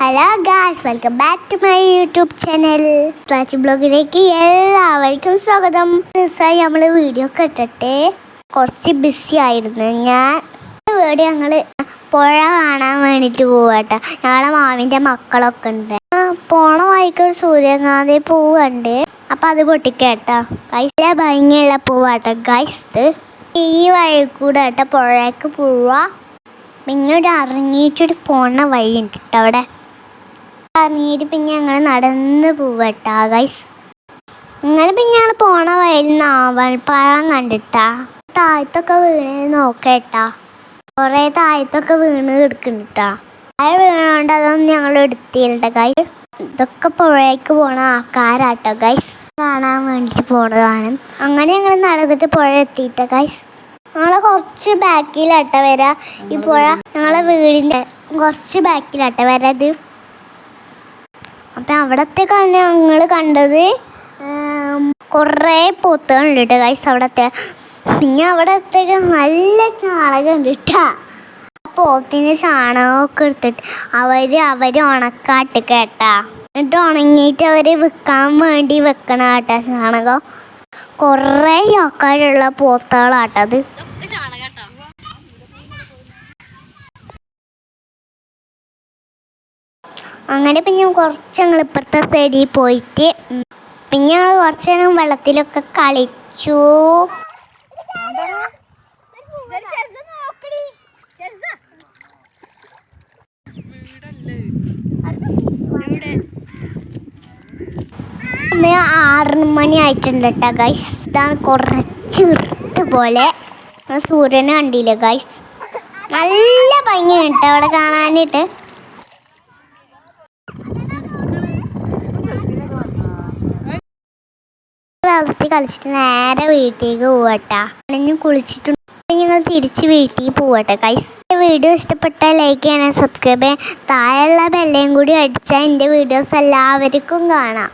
Hello guys welcome back to my YouTube channel clutch ബ്ലോഗിലേക്ക് എല്ലാവർക്കും സ്വാഗതം. ദിവസമായി നമ്മൾ വീഡിയോ ഒക്കെ കുറച്ച് ബിസി ആയിരുന്നു ഞാൻ. വീട് ഞങ്ങൾ പുഴ കാണാൻ വേണ്ടിയിട്ട് പോവാട്ടോ. ഞങ്ങളെ മാമിന്റെ മക്കളൊക്കെ ഉണ്ട്. പോണ വായിക്കൊരു സൂര്യകാന്തി പൂവുണ്ട് അപ്പം അത് പൊട്ടിക്കേട്ടോ. ഗൈസ് ഭംഗിയുള്ള പൂവാട്ടോ. ഗൈസ് ഈ വഴി കൂടെ കേട്ടോ പുഴയ്ക്ക് പോവാ. പിന്നെ ഒരു ഇറങ്ങിയിട്ടൊരു പോണ വഴിയുണ്ട് കേട്ടോ അവിടെ. ഇറങ്ങിയിട്ട് പിന്നെ ഞങ്ങൾ നടന്ന് പോവട്ടാ ഗൈസ് അങ്ങനെ പിന്നെ ഞങ്ങൾ പോണ വഴിയിൽ നാവൽപ്പഴം കണ്ടിട്ടാ? താഴത്തൊക്കെ വീണ് നോക്കട്ടാ. കുറേ താഴത്തൊക്കെ വീണ് കിടക്കുന്നുട്ടാ. മഴ വീണോണ്ട് അതൊന്നും ഞങ്ങൾ എടുത്തിട്ടുണ്ട് ഗൈസ് ഇതൊക്കെ പുഴയ്ക്ക് പോണ ആൾക്കാരാട്ടോ ഗൈസ് കാണാൻ വേണ്ടിയിട്ട് പോണതാണ്. അങ്ങനെ ഞങ്ങൾ നടന്നിട്ട് പുഴ എത്തിയിട്ട ഗൈസ് ഞങ്ങളെ കുറച്ച് ബാക്കിലാട്ട വരാ. ഈ പുഴ ഞങ്ങളെ വീടിന്റെ കുറച്ച് ബാക്കിലാട്ട വരാ ഇത് അപ്പം അവിടത്തെ കണ്ണ് ഞങ്ങൾ കണ്ടത് കുറേ പോത്തുകളുണ്ട് കേട്ടോ ഗൈസ് അവിടത്തെ പിന്നെ അവിടത്തെ നല്ല ചാണകം ഉണ്ട് പോത്തിന് ചാണകമൊക്കെ എടുത്തിട്ട് അവർ അവർ ഉണക്കാട്ട് കേട്ടാ. എന്നിട്ട് ഉണങ്ങിയിട്ട് അവർ വിൽക്കാൻ വേണ്ടി വെക്കണ കേട്ടാ ചാണകം. കുറേ ആൾക്കാരുള്ള പോത്തുകളാട്ടത് അങ്ങനെ പിന്നെ കുറച്ച് ഞങ്ങൾ ഇപ്പുറത്തെ സൈഡിൽ പോയിട്ട് പിന്നെ ഞങ്ങൾ കുറച്ച് നേരം വെള്ളത്തിലൊക്കെ കളിച്ചു. സമയം മണി ആയിട്ടുണ്ട് കേട്ടോ ഗൈസ് ഇതാണ് കുറച്ച് ഇട്ട് പോലെ. സൂര്യനെ കണ്ടില്ല ഗൈസ് നല്ല ഭംഗിയാണ് കേട്ടോ അവിടെ കാണാനായിട്ട്. കളിച്ചിട്ട് നേരെ വീട്ടിലേക്ക് പോവട്ടാ. ഞാൻ കുളിച്ചിട്ടുണ്ട് ഞങ്ങൾ തിരിച്ച് വീട്ടിൽ പോവട്ടെ കൈസ് വീഡിയോ ഇഷ്ടപ്പെട്ട ലൈക്ക് ചെയ്യണം സബ്സ്ക്രൈബ് ചെയ്യാൻ താഴെയുള്ള ബെല്ലയും കൂടി അടിച്ചാൽ എന്റെ വീഡിയോസ് എല്ലാവർക്കും കാണാം.